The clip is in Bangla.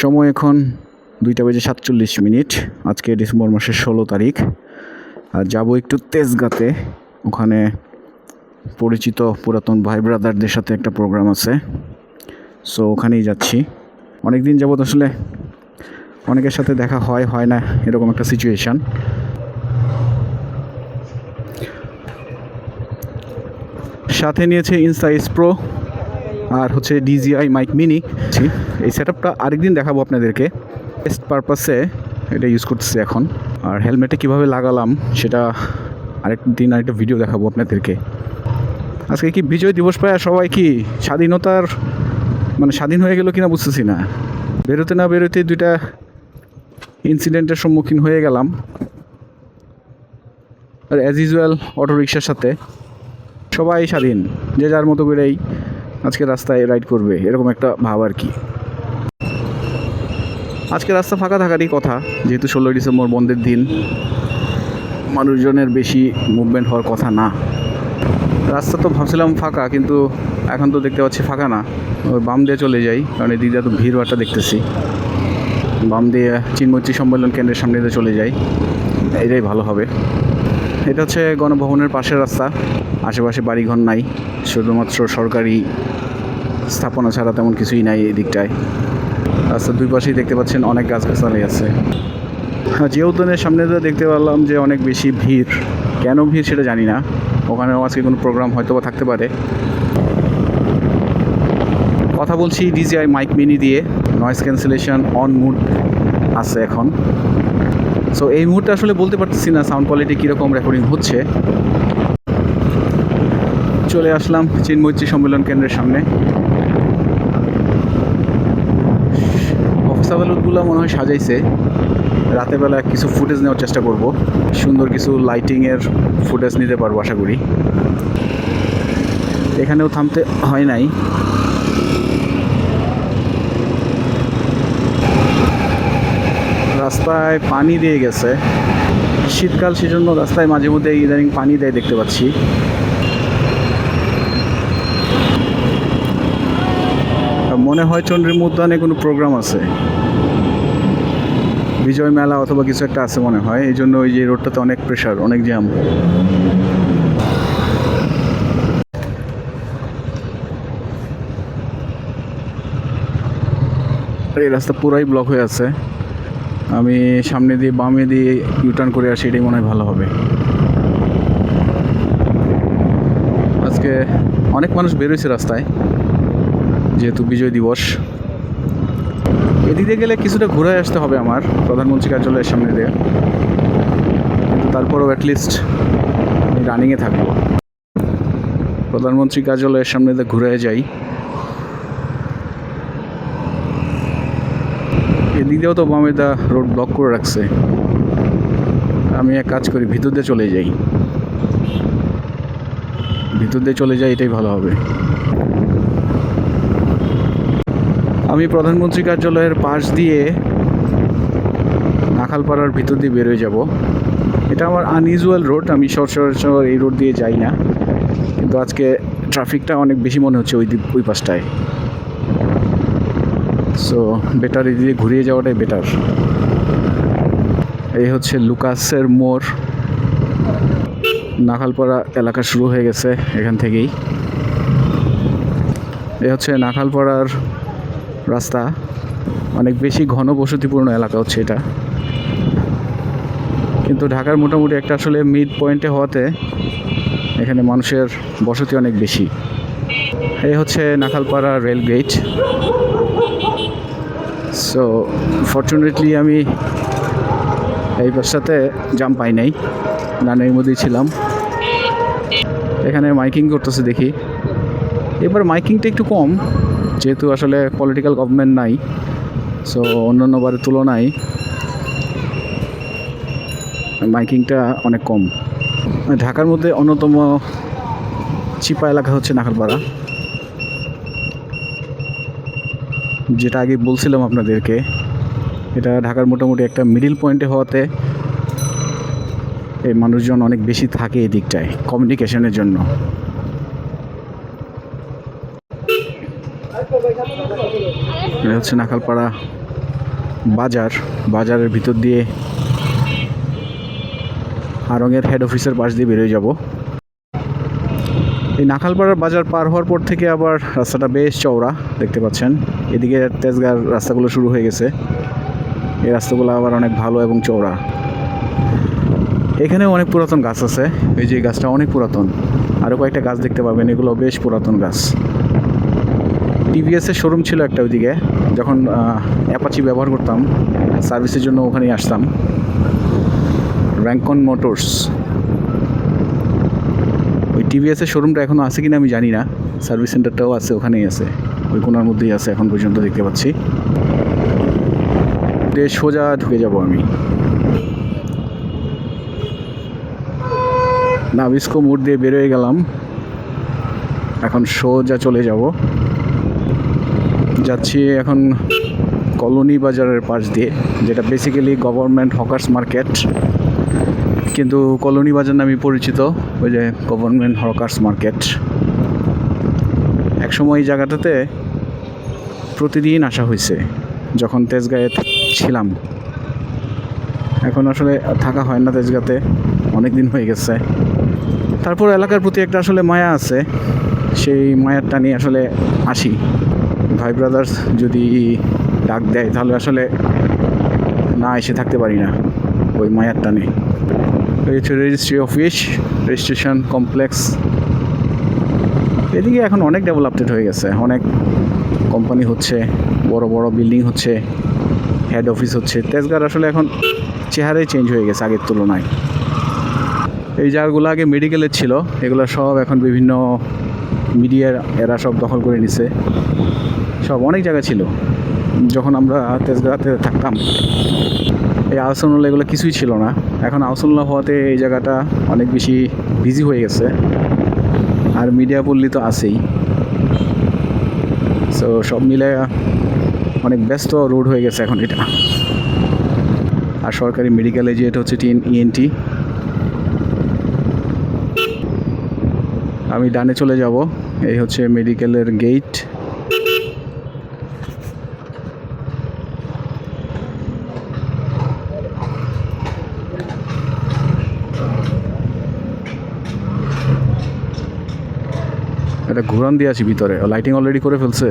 সময় এখন দুইটা বেজে সাতচল্লিশ মিনিট। আজকে ডিসেম্বর মাসের ষোলো তারিখ। আর যাব একটু তেজগাতে। ওখানে পরিচিত পুরাতন ভাই ব্রাদারদের সাথে একটা প্রোগ্রাম আছে। সো ওখানেই যাচ্ছি। অনেক দিন যাবত আসলে অনেকের সাথে দেখা হয় হয় না, এরকম একটা সিচুয়েশান সাথে নিয়েছে ইনসাইস প্রো আর হচ্ছে D J I mic mini এই সেট আপটা আরেকদিন দেখাবো আপনাদেরকে। টেস্ট পারপাসে এটা ইউজ করতেছি এখন। আর হেলমেটে কীভাবে লাগালাম সেটা আরেক দিন আরেকটা ভিডিও দেখাবো আপনাদেরকে। আজকে কি বিজয় দিবস পায় সবাই কি স্বাধীনতার মানে স্বাধীন হয়ে গেল কিনা বুঝতেছি না। বেরোতে না বেরোতে দুইটা ইনসিডেন্টের সম্মুখীন হয়ে গেলাম। আর অ্যাজ ইউজুয়াল অটো রিক্সার সাথে। সবাই স্বাধীন, যে যার মতো করেই। আজকে রাস্তায় রাইড করবে, এরকম একটা ভাব আর কি। আজকে রাস্তা ফাঁকা থাকারই কথা, যেহেতু ষোলোই ডিসেম্বর বন্ধের দিন, মানুষজনের বেশি মুভমেন্ট হওয়ার কথা না। রাস্তা তো ভাবছিলাম ফাঁকা, কিন্তু এখন তো দেখতে পাচ্ছি ফাঁকা না। বাম দিয়ে চলে যাই, কারণ এদিকে তো ভিড় ভাড়টা দেখতেছি। বাম দিয়ে চিনমৈত্রী সম্মেলন কেন্দ্রের সামনে চলে যাই, এটাই ভালো হবে। এটা হচ্ছে গণভবনের পাশের রাস্তা। আশেপাশে বাড়িঘর নাই, শুধুমাত্র সরকারি স্থাপনা ছাড়া তেমন কিছুই নাই এই দিকটায় রাস্তার দুই পাশেই দেখতে পাচ্ছেন অনেক গাছগাছালি আছে। যে উদ্যানের সামনে তো দেখতে পারলাম যে অনেক বেশি ভিড়। কেন ভিড় সেটা জানি না। ওখানেও আজকে কোনো প্রোগ্রাম হয়তো বা থাকতে পারে। কথা বলছি D J I mic mini দিয়ে। নয়েজ ক্যান্সেলেশন অন মুড আছে এখন। সো এই মুহূর্তে আসলে বলতে পারতেছি না সাউন্ড কোয়ালিটি কীরকম রেকর্ডিং হচ্ছে। চলে আসলাম চিনমৈত্রী সম্মেলন কেন্দ্রের সামনে। অফিস আদালতগুলো মনে হয় সাজাইছে। রাতের বেলা কিছু ফুটেজ নেওয়ার চেষ্টা করব। সুন্দর কিছু লাইটিংয়ের ফুটেজ নিতে পারব, আশা করি। এখানেও থামতে হয় নাই। রাস্তায় পানি দিয়ে গেছে। শীতকাল সেজন্য রাস্তায় মাঝে মধ্যে ইদানিং পানি দেয় দেখতে পাচ্ছি। মনে হয় চন্দ্রের উদ্যানে কোনো প্রোগ্রাম আছে। বিজয় মেলা অথবা কিছু একটা আছে মনে হয়। এই জন্য ওই যে রোডটাতে অনেক প্রেশার অনেক জ্যাম এই রাস্তা পুরাই ব্লক হয়ে আছে। আমি সামনে দিয়ে, বামে দিয়ে ইউটার্ন করে আসি, এটাই মনে হয় ভালো হবে। আজকে অনেক মানুষ বেরোয়েছে রাস্তায়, যেহেতু বিজয় দিবস। এদিকে গেলে কিছুটা ঘুরে আসতে হবে আমার, প্রধানমন্ত্রী কার্যালয়ের সামনে দিয়ে। কিন্তু তারপরেও অ্যাটলিস্ট আমি রানিংয়ে থাকব। প্রধানমন্ত্রী কার্যালয়ের সামনে দিয়ে ঘুরে যাই। এদিক দিয়েও তো বামেদা রোড ব্লক করে রাখছে। আমি এক কাজ করি, ভিতর দিয়ে চলে যাই। ভিতর দিয়ে চলে যাই, এটাই ভালো হবে। আমি প্রধানমন্ত্রী কার্যালয়ের পাশ দিয়ে নাখালপাড়ার ভিতর দিয়ে বেরোয় যাব। এটা আমার আনইউজুয়াল রোড আমি সচরাচর এই রোড দিয়ে যাই না। কিন্তু আজকে ট্রাফিকটা অনেক বেশি মনে হচ্ছে ওই ওই পাশটায়। সো বেটার এদিকে ঘুরিয়ে যাওয়াটাই বেটার এই হচ্ছে লুকাসের মোড়। নাখালপাড়া এলাকা শুরু হয়ে গেছে এখান থেকেই। এ হচ্ছে নাখালপাড়ার রাস্তা। অনেক বেশি ঘন বসতিপূর্ণ এলাকা হচ্ছে এটা। কিন্তু ঢাকার মোটামুটি একটা আসলে মিড পয়েন্টে হওয়াতে এখানে মানুষের বসতি অনেক বেশি। এই হচ্ছে Nakhalpara rail gate so fortunately আমি এই বাসটাতে জাম পাই নাই। গানের মধ্যেই ছিলাম। এখানে মাইকিং করতেছে দেখি। এবার মাইকিংটা একটু কম, যেহেতু আসলে পলিটিক্যাল গভর্নমেন্ট নাই। সো অন্যান্য বারের তুলনায় মাইকিংটা অনেক কম। ঢাকার মধ্যে অন্যতম চিপা এলাকা হচ্ছে নাখালপাড়া যেটা আগে বলছিলাম আপনাদেরকে, এটা ঢাকার মোটামুটি একটা মিডিল পয়েন্টে হওয়াতে এই মানুষজন অনেক বেশি থাকে এই দিকটায় কমিউনিকেশনের জন্য। এটা হচ্ছে নাখালপাড়া বাজার, বাজারের ভিতর দিয়ে আরঙের হেড অফিসের পাশ দিয়ে বেরোয় যাব। এই নাখালপাড়ার বাজার পার হওয়ার পর থেকে আবার রাস্তাটা বেশ চওড়া, দেখতে পাচ্ছেন। এদিকে তেজগাঁর রাস্তাগুলো শুরু হয়ে গেছে। এই রাস্তাগুলো আবার অনেক ভালো এবং চওড়া। এখানেও অনেক পুরাতন গাছ আছে। এই যে গাছটা অনেক পুরাতন। আরও কয়েকটা গাছ দেখতে পাবেন। এগুলো বেশ পুরাতন গাছ। টিভিএসের শোরুম ছিল একটা ওইদিকে। যখন অ্যাপাচি ব্যবহার করতাম, সার্ভিসের জন্য ওখানেই আসতাম। Rancon motors. ওই টিভিএসের শোরুমটা এখনও আছে কিনা আমি জানি না। সার্ভিস সেন্টারটাও আছে, ওখানেই আছে। ওই কোনার মধ্যেই আছে এখন পর্যন্ত দেখতে পাচ্ছি। সোজা ঢুকে যাব আমি। নাবিস্কো মোড় দিয়ে বেরোয় গেলাম। এখন সোজা চলে যাব। যাচ্ছি এখন কলোনি বাজারের পাশ দিয়ে, যেটা বেসিক্যালি গভর্নমেন্ট হকার্স মার্কেট কিন্তু কলোনি বাজার নামে পরিচিত, ওই যে গভর্নমেন্ট হকার্স মার্কেট একসময় এই জায়গাটাতে প্রতিদিন আসা হয়েছে, যখন তেজগাঁয়ে ছিলাম। এখন আসলে থাকা হয় না তেজগাঁতে অনেক দিন হয়ে গেছে। তারপর এলাকার প্রতি একটা আসলে মায়া আছে, সেই মায়ার নিয়ে আসলে আসি। ভাই ব্রাদার্স যদি ডাক দেয়, তাহলে আসলে না এসে থাকতে পারি না, ওই মায়ার টানে হচ্ছে রেজিস্ট্রি অফিস রেজিস্ট্রেশন কমপ্লেক্স এদিকে এখন অনেক ডেভেলপটেড হয়ে গেছে। অনেক কোম্পানি হচ্ছে, বড় বড় বিল্ডিং হচ্ছে হেড অফিস হচ্ছে। তেজগাঁর আসলে এখন চেহারাই চেঞ্জ হয়ে গেছে আগের তুলনায়। এই জায়গাগুলো আগে মেডিকেলের ছিল, এগুলো সব এখন বিভিন্ন মিডিয়ার এরা সব দখল করে নিছে। সব অনেক জায়গা ছিল। যখন আমরা তেজগাঁতে থাকতাম, এই আহসানুল্লাহ এগুলো কিছুই ছিল না। এখন আহসানুল্লাহ হওয়াতে এই জায়গাটা অনেক বেশি বিজি হয়ে গেছে। আর মিডিয়া পল্লী তো আছেই। সো সব মিলে অনেক ব্যস্ত রোড হয়ে গেছে এখন এটা। আর সরকারি মেডিকেলে এটা হচ্ছে টিএন ইএনটি আমি ডানে চলে যাব। এই হচ্ছে মেডিকেলের গেট এটা ঘুরান দিয়ে আছি ভিতরে। লাইটিং অলরেডি করে ফেলছে।